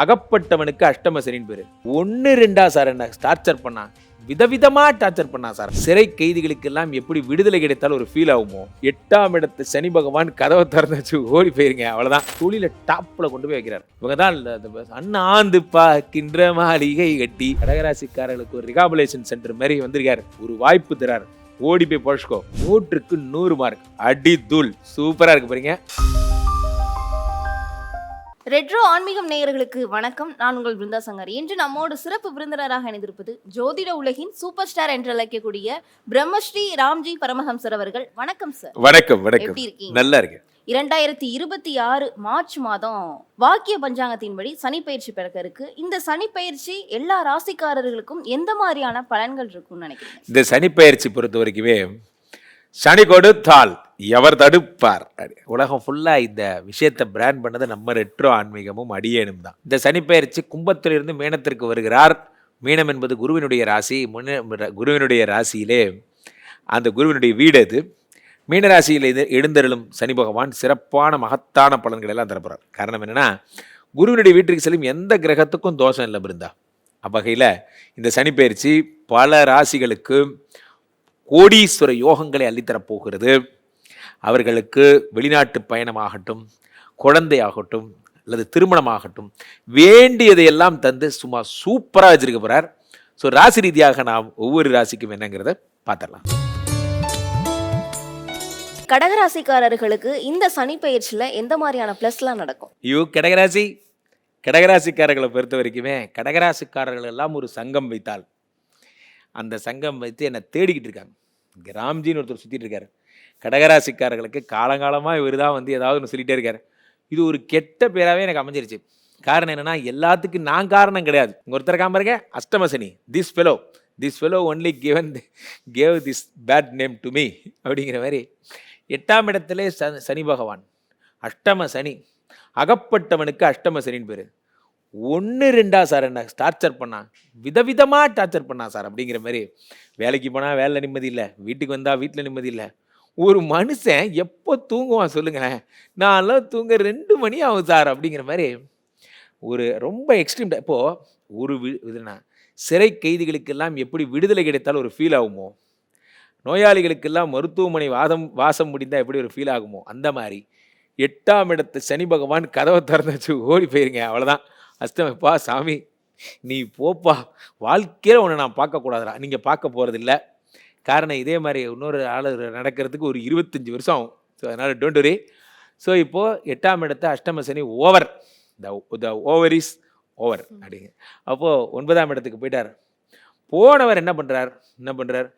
அகப்பட்டவனுக்கு அஷ்டம சனின்னு பேர். ஒன்று ரெண்டா சார் என்ன டார்ச்சர் பண்ணா? விதவிதமாக டார்ச்சர் பண்ணா சார். சிறை கைதிகளுக்கெல்லாம் எப்படி விடுதலை கிடைத்தாலும் ஒரு ஃபீல் ஆகுமோ? எட்டாம் இடத்து சனி பகவான் கதவை திறந்து வச்சு ஓடி போயிருங்க அவ்வளோதான் தொழில டாப்பில் கொண்டு போய் வைக்கிறார். இவங்க தான் அண்ணாந்து பார்க்கின்ற மாளிகை கட்டி கடகராசிக்காரர்களுக்கு ஒரு ரிகாபுலேஷன் சென்டர் மாதிரி வந்திருக்காரு. ஒரு வாய்ப்பு தரார். ஓடி போய் பொழைச்சிக்கோ. நூற்றுக்கு நூறு மார்க் அடி தூள். சூப்பராக இருக்கு பாருங்க. ரெட்ரோ ஆன்மீகம் நேயர்களுக்கு வணக்கம். நான் உங்கள் பிருந்தா சங்கர். இன்று நம்மோடு சிறப்பு விருந்தினராக இணைந்திருப்பது ஜோதிட உலகின் சூப்பர் ஸ்டார் என்று அழைக்கக்கூடிய பிரம்மஸ்ரீ ராம்ஜி பரமஹம்சர் அவர்கள். வணக்கம் சார் வணக்கம் வணக்கம். எப்படி இருக்கீங்க? நல்லா இருக்கு இரண்டாயிரத்தி இருபத்தி ஆறு மார்ச் மாதம் வாக்கிய பஞ்சாங்கத்தின்படி சனி பயிற்சி பிறக்க இருக்கு. இந்த சனி பயிற்சி எல்லா ராசிக்காரர்களுக்கும் எந்த மாதிரியான பலன்கள் இருக்கும்னு நினைக்கிறீங்க? இந்த சனி பயிற்சி பொறுத்த வரைக்குமே சனி கொடுத்தால் எவர் தடுப்பார்? உலகம் ஃபுல்லாக இந்த விஷயத்தை பிராண்ட் பண்ணது நம்ம ரெட்ரோ ஆன்மீகமும் அடியேனும் தான். இந்த சனி பயிற்சி கும்பத்திலிருந்து மீனத்திற்கு வருகிறார். மீனம் என்பது குருவினுடைய ராசி முன்ன குருவினுடைய ராசியிலே அந்த குருவினுடைய வீடு அது மீனராசியில் இது எழுந்தருளும் சனி பகவான் சிறப்பான மகத்தான பலன்களை எல்லாம் தரப்போறார் காரணம் என்னென்னா குருவினுடைய வீட்டிற்கு செல்லும் எந்த கிரகத்துக்கும் தோஷம் இல்லை பிருந்தா. அவ்வகையில் இந்த சனி பயிற்சி பல ராசிகளுக்கு கோடீஸ்வர யோகங்களை அள்ளித்தரப் போகிறது அவர்களுக்கு வெளிநாட்டு பயணமாகட்டும் குழந்தையாகட்டும் அல்லது திருமணமாகட்டும் வேண்டியதையெல்லாம் தந்து சும்மா சூப்பராக வச்சிருக்க போறார். ஸோ ராசி ரீதியாக நாம் ஒவ்வொரு ராசிக்கும் என்னங்கிறத பார்த்துடலாம் கடகராசிக்காரர்களுக்கு இந்த சனி பயிற்சியில எந்த மாதிரியான பிளஸ்லாம் நடக்கும்? ஐயோ கடகராசி கடகராசிக்காரர்களை பொறுத்த வரைக்குமே கடகராசிக்காரர்கள் எல்லாம் ஒரு சங்கம் வைத்தால் அந்த சங்கம் வைத்து என்னை தேடிக்கிட்டு இருக்காங்க. கிராம்ஜின்னு ராம்ஜின்னு ஒருத்தர் சுற்றிட்டு இருக்காரு. கடகராசிக்காரர்களுக்கு காலங்காலமாக இவர் தான் வந்து ஏதாவது ஒன்று சொல்லிகிட்டே இருக்காரு. இது ஒரு கெட்ட பேராகவே எனக்கு அமைஞ்சிருச்சு. காரணம் என்னென்னா எல்லாத்துக்கும் நான் காரணம் கிடையாது. இங்கே ஒருத்தர் காம இருக்க அஷ்டமசனி. This fellow this fellow only given gave this bad name to me அப்படிங்கிற மாதிரி எட்டாம் இடத்துல ச சனி பகவான். அஷ்டம சனி அகப்பட்டவனுக்கு அஷ்டம சனின்னு பேர். ஒன்று ரெண்டா சார் என்ன டார்ச்சர் பண்ணான் விதவிதமாக டார்ச்சர் பண்ணான் சார் அப்படிங்கிற மாதிரி. வேலைக்கு போனால் வேலை நிம்மதி இல்லை வீட்டுக்கு வந்தால் வீட்டில் நிம்மதி இல்லை. ஒரு மனுஷன் எப்போ தூங்குவான் சொல்லுங்களேன்? நான்லாம் தூங்க ரெண்டு மணி ஆகும் சார் அப்படிங்கிற மாதிரி ஒரு ரொம்ப எக்ஸ்ட்ரீம் இப்போது ஒரு வி இதுனா சிறை கைதிகளுக்கெல்லாம் எப்படி விடுதலை கிடைத்தாலும் ஒரு ஃபீல் ஆகுமோ? நோயாளிகளுக்கெல்லாம் மருத்துவமனை வாதம் வாசம் முடிந்தால் எப்படி ஒரு ஃபீல் ஆகுமோ? அந்த மாதிரி. எட்டாம் இடத்து சனி பகவான் கதவை திறந்து வச்சு ஓடி போயிருங்க அவ்வளோதான் அஷ்டமப்பா சாமி நீ போப்பா. வாழ்க்கையில் உன்னை நான் பார்க்கக்கூடாதுடா நீங்கள் பார்க்க போகிறதில்ல காரணம் இதே மாதிரி இன்னொரு ஆள் நடக்கிறதுக்கு ஒரு இருபத்தஞ்சி வருஷம் ஆகும். ஸோ அதனால் டோன்ட் வரி ஸோ இப்போது எட்டாம் இடத்த அஷ்டம சனி over the the over is over அப்படிங்க. அப்போது ஒன்பதாம் இடத்துக்கு போயிட்டார். போனவர் என்ன பண்ணுறார் என்ன பண்ணுறார்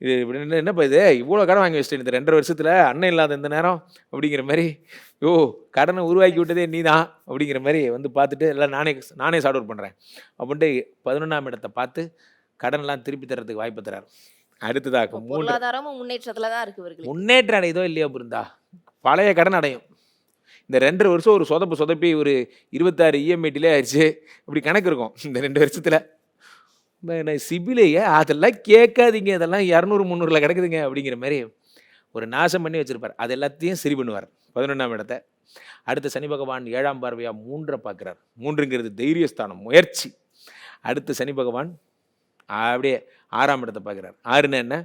இது இப்படி என்ன- என்னப்பா இது? இவ்வளோ கடன் வாங்கி வச்சுட்டு இந்த ரெண்டரை வருஷத்தில். அண்ணன் இல்லாத இந்த நேரம் அப்படிங்கிற மாதிரி யோ கடனை உருவாக்கி விட்டதே நீ தான் அப்படிங்கிற மாதிரி வந்து பார்த்துட்டு எல்லாம் நானே நானே சார்ட் அவுட் பண்ணுறேன் அப்படின்ட்டு பதினொன்றாம் இடத்தை பார்த்து கடன்லாம் திருப்பி தர்றதுக்கு வாய்ப்பு தரார் அடுத்ததாக மூன்று பொருளாதாரமும் முன்னேற்றத்துல தான் இருக்கு முன்னேற்றம் அடையுதோ இல்லையோ இருந்தா பழைய கடன் அடையும். இந்த ரெண்டரை வருஷம் ஒரு சொதப்பு சொதப்பி ஒரு இருபத்தாறு E இஎம்ஐ டிலே ஆயிடுச்சு. இப்படி கணக்கு இருக்கும். இந்த ரெண்டு வருஷத்தில் சிபிலையே அதெல்லாம் கேட்காதீங்க. அதெல்லாம் இரநூறு முந்நூறில் கிடக்குதுங்க அப்படிங்கிற மாதிரி ஒரு நாசம் பண்ணி வச்சுருப்பார். அது எல்லாத்தையும் சரி பண்ணுவார். பதினொன்றாம் இடத்த. அடுத்த சனி பகவான் ஏழாம் பார்வையாக மூன்றை பார்க்குறார். மூன்றுங்கிறது தைரியஸ்தானம் முயற்சி. அடுத்த சனி பகவான் அப்படியே ஆறாம் இடத்தை பார்க்குறார். ஆறுன்னு என்ன?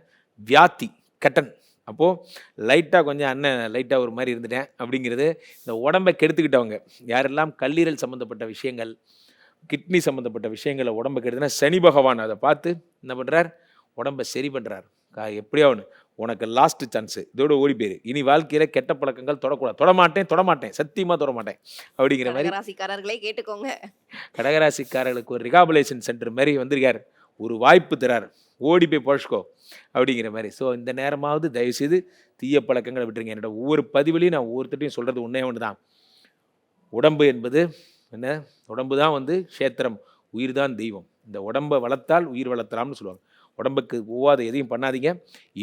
வியாத்தி கட்டன். அப்போது லைட்டாக கொஞ்சம் அண்ணன் லைட்டாக ஒரு மாதிரி இருந்துட்டேன் அப்படிங்கிறது இந்த உடம்பை கெடுத்துக்கிட்டவங்க. யாரெல்லாம் கல்லீரல் சம்மந்தப்பட்ட விஷயங்கள் கிட்னி சம்மந்தப்பட்ட விஷயங்களை உடம்பை கெடுத்துனா சனி பகவான் அதை பார்த்து என்ன பண்ணுறார் உடம்பை சரி பண்ணுறார் எப்படியா ஒன்று உனக்கு லாஸ்ட் சான்ஸு இதோட ஓடி போயிரு. இனி வாழ்க்கையில் கெட்ட பழக்கங்கள் தொடக்கூடாது. தொடமாட்டேன் தொடமாட்டேன். சத்தியமாக தொடமாட்டேன். அப்படிங்கிற மாதிரி கடகராசிக்காரர்களே கேட்டுக்கோங்க. கடகராசிக்காரர்களுக்கு ஒரு ரிகாபுலேஷன் சென்டர் மாதிரி வந்திருக்கார். ஒரு வாய்ப்பு தரார். ஓடி போய் பொழைச்சிக்கோ. அப்படிங்கிற மாதிரி. ஸோ இந்த நேரமாவது தயவுசெய்து தீய பழக்கங்களை விட்டுருங்க. என்னோட ஒவ்வொரு பதிவிலையும் நான் ஒவ்வொருத்தட்டையும் சொல்கிறது ஒன்றே ஒன்று தான் உடம்பு என்பது என்ன? உடம்பு தான் வந்து க்ஷேத்திரம் உயிர் தான் தெய்வம். இந்த உடம்பை வளர்த்தால் உயிர் வளர்த்தலாம்னு சொல்லுவாங்க. உடம்புக்கு ஒவ்வாத எதையும் பண்ணாதீங்க.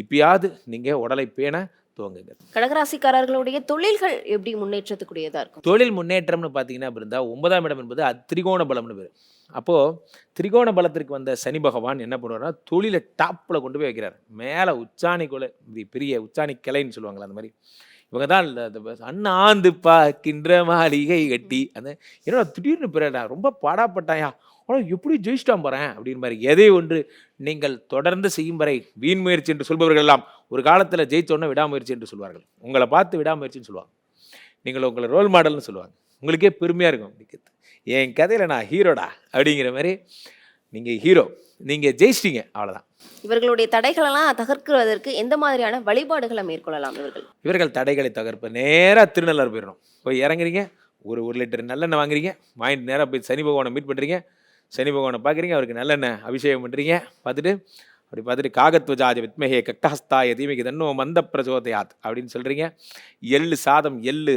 இப்பயாவது நீங்கள் உடலை பேண துவங்குங்க. கடகராசிக்காரர்களுடைய தொழில்கள் எப்படி முன்னேற்றத்துக்குரியதா இருக்கும்? தொழில் முன்னேற்றம்னு பார்த்தீங்கன்னா இருந்தால் ஒன்பதாம் இடம் என்பது அது திரிகோண பலம்னு பேர். அப்போது திரிகோண பலத்திற்கு வந்த சனி பகவான் என்ன பண்ணுவார்னா தொழிலை டாப்பில் கொண்டு போய் வைக்கிறார். மேலே உச்சாணி கொலை பெரிய உச்சாணி கிளைன்னு சொல்லுவாங்களே அந்த மாதிரி. இவங்க தான் இந்த- அண்ணாந்து பார்க்கின்ற மாளிகை கட்டி. அந்த என்னோட திடீர்னு பிறடா ரொம்ப பாடாப்பட்டாயா? ஆனால் எப்படி ஜெயிச்சிட்டான் போகிறேன் அப்படின்னு மாதிரி. எதை ஒன்று நீங்கள் தொடர்ந்து செய்யும் வரை வீண் முயற்சி என்று சொல்பவர்கள் எல்லாம் ஒரு காலத்தில் ஜெயிச்சோன்னே விடாமுயற்சி என்று சொல்வார்கள். உங்களை பார்த்து விடாமுயற்சின்னு சொல்லுவாங்க நீங்கள் உங்களை ரோல் மாடல்னு சொல்லுவாங்க உங்களுக்கே பெருமையாக இருக்கும். என் கதையில் நான் ஹீரோடா அப்படிங்கிற மாதிரி நீங்கள் ஹீரோ நீங்கள் ஜெயிச்சிட்டீங்க. அவ்வளோதான் இவர்களுடைய தடைகளெல்லாம் தகர்க்கிறதற்கு எந்த மாதிரியான வழிபாடுகளை மேற்கொள்ளலாம் இவர்கள்? இவர்கள் தடைகளை தகர்ப்பு. நேராக திருநள்ளாறு போயிடணும். போய் இறங்குறீங்க. ஒரு ஒரு லிட்டர் நல்லெண்ணெய் வாங்குறீங்க. வாங்கிட்டு நேராக போய் சனி பகவானை மீட் பண்ணுறீங்க சனி பகவானை பார்க்குறீங்க. அவருக்கு நல்லெண்ணெய் அபிஷேகம் பண்ணுறீங்க பார்த்துட்டு அப்படி பார்த்துட்டு காகத்வஜாஜ வித்மகே கக்டஹஸ்தாய தீமிக்கு தன்னோ மந்த பிரச்சோதயாத் அப்படின்னு சொல்கிறீங்க எள்ளு சாதம் எள்ளு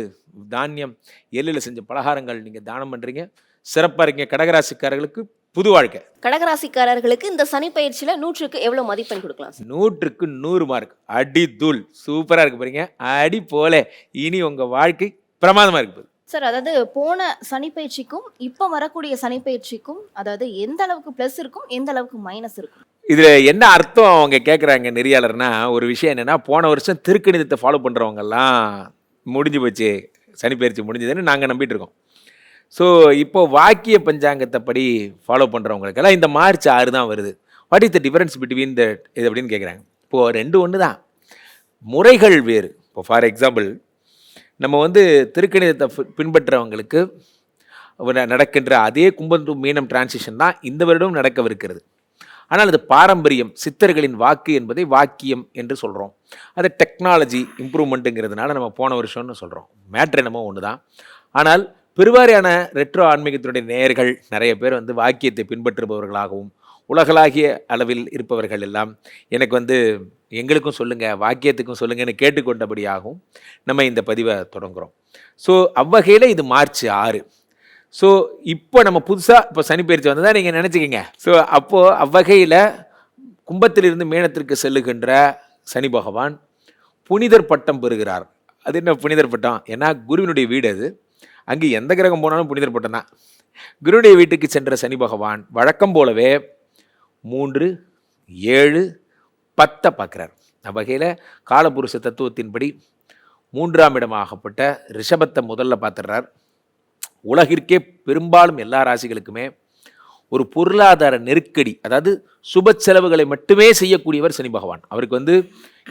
தானியம் எள்ளில் செஞ்ச பலகாரங்கள் நீங்கள் தானம் பண்ணுறீங்க சிறப்பாக இருக்கீங்க. கடகராசிக்காரர்களுக்கு புது வாழ்க்கை. கடகராசிக்காரர்களுக்கு இந்த சனி பயிற்சியில நூற்றுக்கு எவ்வளவு மதிப்பெண் கொடுக்கலாம் சார்? நூற்றுக்கு நூறு மார்க் அடி தூள் சூப்பராக இருக்கு பாருங்க. அடி போல. இனி உங்கள் வாழ்க்கை பிரமாதமாக இருக்கு பாரு. சார் அதாவது போன சனிப்பயிற்சிக்கும் இப்போ வரக்கூடிய சனிப்பயிற்சிக்கும் அதாவது எந்த அளவுக்கு ப்ளஸ் இருக்கும் எந்த அளவுக்கு மைனஸ் இருக்கும்? இதில் என்ன அர்த்தம் அவங்க கேட்குறாங்க நெறியாளர்னா ஒரு விஷயம் என்னென்னா போன வருஷம் திருக்கணிதத்தை ஃபாலோ பண்ணுறவங்கெல்லாம் முடிஞ்சு போச்சு. சனிப்பெயர்ச்சி முடிஞ்சதுன்னு நாங்கள் நம்பிட்டு இருக்கோம். ஸோ இப்போ வாக்கிய பஞ்சாங்கத்தை படி ஃபாலோ பண்ணுறவங்களுக்கெல்லாம் இந்த மார்ச் ஆறு தான் வருது. What is the difference between the இது அப்படின்னு கேட்குறாங்க இப்போது ரெண்டு ஒன்று தான் முறைகள் வேறு. இப்போ ஃபார் எக்ஸாம்பிள் நம்ம வந்து திருக்கணிதத்தை பின்பற்றுறவங்களுக்கு நடக்கின்ற அதே கும்பம் மீனம் டிரான்சிஷன் தான் இந்த வருடம் நடக்கவிருக்கிறது. ஆனால் அது பாரம்பரியம் சித்தர்களின் வாக்கு என்பதை வாக்கியம் என்று சொல்கிறோம் அது டெக்னாலஜி இம்ப்ரூவ்மெண்ட்டுங்கிறதுனால நம்ம போன வருஷம்னு சொல்கிறோம் மேட்ரு என்னமோ ஒன்று தான் ஆனால் பெருவாரியான ரெட்ரோ ஆன்மீகத்தினுடைய நேயர்கள் நிறைய பேர் வந்து வாக்கியத்தை பின்பற்றுபவர்களாகவும் உலகளாகிய அளவில் இருப்பவர்கள் எல்லாம் எனக்கு வந்து எங்களுக்கும் சொல்லுங்கள் வாக்கியத்துக்கும் சொல்லுங்கன்னு கேட்டுக்கொண்டபடியாகவும் நம்ம இந்த பதிவை தொடங்குகிறோம் ஸோ அவ்வகையில் இது மார்ச் ஆறு. ஸோ இப்போ நம்ம புதுசாக இப்போ சனிப்பயிற்சி வந்ததா நீங்கள் நினச்சிக்கிங்க. ஸோ அப்போது அவ்வகையில் கும்பத்திலிருந்து மேனத்திற்கு செல்லுகின்ற சனி பகவான் புனிதர் பட்டம் பெறுகிறார். அது என்ன புனிதர் பட்டம்? ஏன்னா குருவினுடைய வீடு அது. அங்கே எந்த கிரகம் போனாலும் புனிதர் பட்டம் தான் குருவுடைய வீட்டுக்கு சென்ற சனி பகவான் வழக்கம் போலவே மூன்று ஏழு பத்தை பார்க்குறார். அவ்வகையில் காலபுருஷ தத்துவத்தின்படி மூன்றாம் இடமாகப்பட்ட ரிஷபத்தை முதல்ல பார்த்துடுறார். உலகிற்கே பெரும்பாலும் எல்லா ராசிகளுக்குமே ஒரு பொருளாதார நெருக்கடி அதாவது சுப செலவுகளை மட்டுமே செய்யக்கூடியவர் சனி பகவான். அவருக்கு வந்து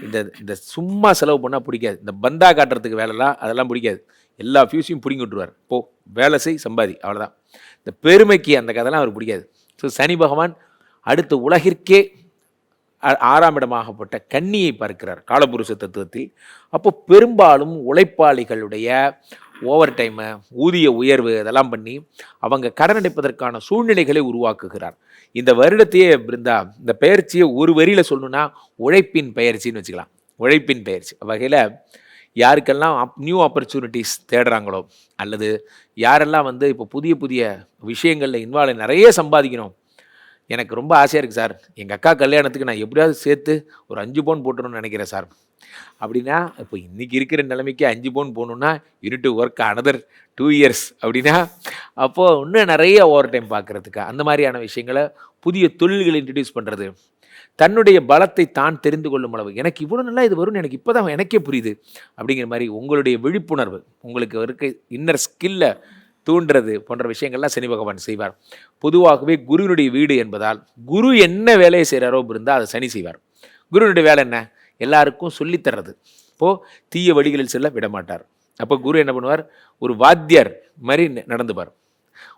இந்த இந்த சும்மா செலவு பண்ணால் பிடிக்காது. இந்த பந்தா காட்டுறதுக்கு வேலைலாம் அதெல்லாம் பிடிக்காது. எல்லா ஃபியூஸையும் பிடிங்கி விட்டுருவார். போ வேலை செய் சம்பாதி அவ்வளோதான் இந்த பெருமைக்கு அந்த கதைலாம் அவர் பிடிக்காது. ஸோ சனி பகவான் அடுத்த உலகிற்கே ஆ- ஆறாம் இடமாகப்பட்ட கன்னியை பார்க்கிறார் காலபுருஷ தத்துவத்தில். அப்போ பெரும்பாலும் உழைப்பாளிகளுடைய ஓவர் டைமு ஊதிய உயர்வு அதெல்லாம் பண்ணி அவங்க கடன் அடைப்பதற்கான சூழ்நிலைகளை உருவாக்குகிறார். இந்த வருடத்தையே பிருந்தா இந்த பெயர்ச்சியை ஒரு வரியில் சொல்லணுன்னா உழைப்பின் பெயர்ச்சின்னு வச்சுக்கலாம். உழைப்பின் பெயர்ச்சி. வகையில் யாருக்கெல்லாம் நியூ ஆப்பர்ச்சுனிட்டிஸ் தேடுறாங்களோ அல்லது யாரெல்லாம் வந்து இப்போ புதிய புதிய விஷயங்களில் இன்வால்வ் நிறைய சம்பாதிக்கணும். எனக்கு ரொம்ப ஆசையாக இருக்குது சார். எங்கள் அக்கா கல்யாணத்துக்கு நான் எப்படியாவது சேர்த்து ஒரு அஞ்சு பவுன் போட்டுருன்னு நினைக்கிறேன் சார். அப்படின்னா இப்போ இன்றைக்கி இருக்கிற நிலைமைக்கு அஞ்சு பவுன் போகணுன்னா unit work another two years அப்படின்னா அப்போது இன்னும் நிறைய ஓவர் டைம் பார்க்குறதுக்கு அந்த மாதிரியான விஷயங்களை புதிய தொழில்களை இன்ட்ரடியூஸ் பண்ணுறது தன்னுடைய பலத்தை தான் தெரிந்து கொள்ளும் அளவு. எனக்கு இவ்வளோ நல்லா இது வரும்னு எனக்கு இப்போ தான் எனக்கே புரியுது. அப்படிங்கிற மாதிரி உங்களுடைய விழிப்புணர்வு உங்களுக்கு இருக்க இன்னர் ஸ்கில்லை தூண்டுறது போன்ற விஷயங்கள்லாம் சனி பகவான் செய்வார். பொதுவாகவே குருவினுடைய வீடு என்பதால் குரு என்ன வேலையை செய்கிறாரோ இருந்தால் அதை சனி செய்வார். குருவினுடைய வேலை என்ன? எல்லாருக்கும் சொல்லித் தர்றது. இப்போது தீய வழிகளில் செல்ல விட மாட்டார் அப்போ குரு என்ன பண்ணுவார்? ஒரு வாத்தியார் மாதிரி ந- நடந்துப்பார்.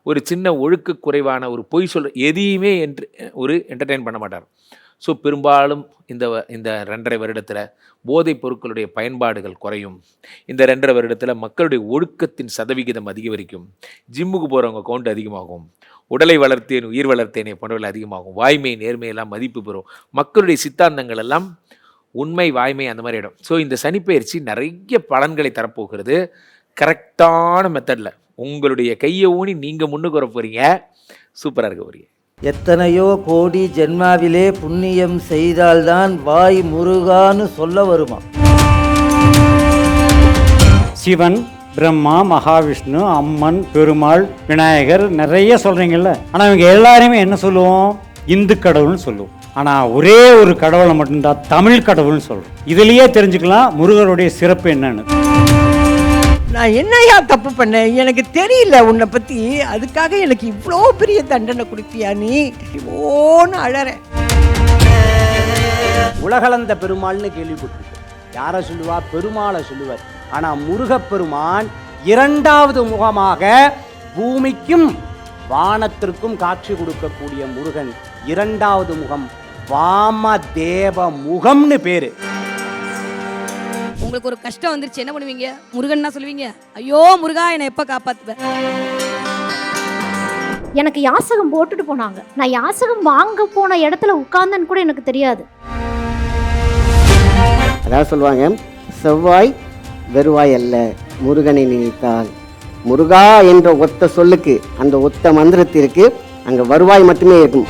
ஒரு சின்ன ஒழுக்க குறைவான ஒரு பொய் சொல்ல எதையுமே என்று ஒரு என்டர்டெயின் பண்ண மாட்டார். ஸோ பெரும்பாலும் இந்த வ- இந்த ரெண்டரை வருடத்தில் போதைப் பொருட்களுடைய பயன்பாடுகள் குறையும். இந்த ரெண்டரை வருடத்தில் மக்களுடைய ஒழுக்கத்தின் சதவிகிதம் அதிகரிக்கும். ஜிம்முக்கு போகிறவங்க கவுண்ட் அதிகமாகும். உடலை வளர்த்தேன் உயிர் வளர்த்தேனே போன்றவர்கள் அதிகமாகும். வாய்மை நேர்மையெல்லாம் மதிப்பு பெறும். மக்களுடைய சித்தாந்தங்கள் எல்லாம் உண்மை வாய்மை அந்த மாதிரி இடம் ஸோ இந்த சனிப்பெயர்ச்சி நிறைய பலன்களை தரப்போகிறது. கரெக்டான மெத்தடில் உங்களுடைய கையை ஊனி நீங்கள் முன்னுக்கு வர போகிறீங்க சூப்பராக இருக்க போகிறீங்க எத்தனையோ கோடி ஜென்மாவிலே புண்ணியம் செய்தால்தான் வாய் முருகான்னு சொல்ல வருமா? சிவன் பிரம்மா மகாவிஷ்ணு அம்மன் பெருமாள் விநாயகர் நிறைய சொல்றீங்கல்ல. ஆனா இவங்க எல்லாருமே என்ன சொல்லுவோம்? இந்து கடவுள்னு சொல்லுவோம். ஆனால் ஒரே ஒரு கடவுளை மட்டும்தான் தமிழ் கடவுள்னு சொல்கிறோம் இதுலேயே தெரிஞ்சுக்கலாம் முருகருடைய சிறப்பு என்னன்னு. நான் என்னையா தப்பு பண்ணேன்? எனக்கு தெரியல உன்னை பற்றி அதுக்காக எனக்கு இவ்வளோ பெரிய தண்டனை கொடுப்பியா நீ? ஓன்னு அழறேன். உலகளந்த பெருமாள்னு கேள்விப்பட்டிருக்கேன். யாரை சொல்லுவா? பெருமாளை சொல்லுவார். ஆனால் முருகப்பெருமான் இரண்டாவது முகமாக பூமிக்கும் வானத்திற்கும் காட்சி கொடுக்கக்கூடிய முருகன் இரண்டாவது முகம் வாமதேவ முகம்னு பேரு. உங்களுக்கு ஒரு கஷ்டம் வந்துருச்சு என்ன பண்ணுவீங்க? முருகன்னா சொல்லுவீங்க ஐயோ முருகா என்னை எப்ப காப்பாத்துவ? எனக்கு யாசகம் போட்டுட்டு போனாங்க. நான் யாசகம் வாங்க போன இடத்துல உட்கார்ந்தேன்னு கூட எனக்கு தெரியாது. அதாவது சொல்லுவாங்க செவ்வாய் வெறுவாய் அல்ல முருகனை நினைத்தால். முருகா என்ற ஒத்த சொல்லுக்கு அந்த ஒத்த மந்திரத்திற்கு அங்கே வருவாய் மட்டுமே இருக்கும்.